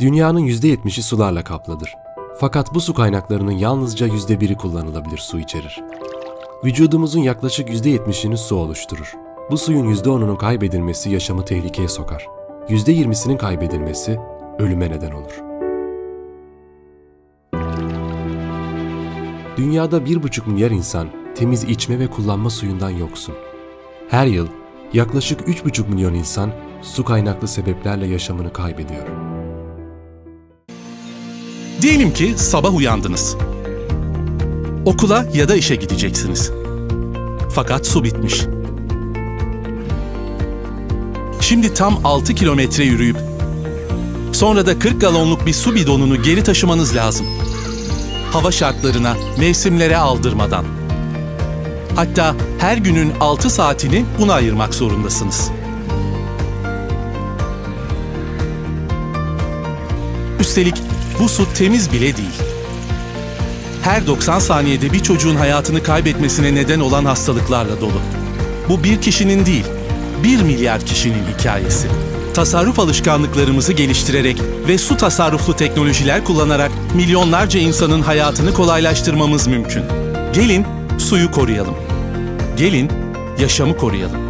Dünyanın %70'i sularla kaplıdır. Fakat bu su kaynaklarının yalnızca %1'i kullanılabilir su içerir. Vücudumuzun yaklaşık %70'ini su oluşturur. Bu suyun %10'unun kaybedilmesi yaşamı tehlikeye sokar. %20'sinin kaybedilmesi ölüme neden olur. Dünyada 1,5 milyar insan temiz içme ve kullanma suyundan yoksun. Her yıl yaklaşık 3,5 milyon insan su kaynaklı sebeplerle yaşamını kaybediyor. Diyelim ki sabah uyandınız. Okula ya da işe gideceksiniz. Fakat su bitmiş. Şimdi tam 6 kilometre yürüyüp sonra da 40 galonluk bir su bidonunu geri taşımanız lazım. Hava şartlarına, mevsimlere aldırmadan. Hatta her günün 6 saatini buna ayırmak zorundasınız. Üstelik bu su temiz bile değil. Her 90 saniyede bir çocuğun hayatını kaybetmesine neden olan hastalıklarla dolu. Bu bir kişinin değil, bir milyar kişinin hikayesi. Tasarruf alışkanlıklarımızı geliştirerek ve su tasarruflu teknolojiler kullanarak milyonlarca insanın hayatını kolaylaştırmamız mümkün. Gelin suyu koruyalım. Gelin yaşamı koruyalım.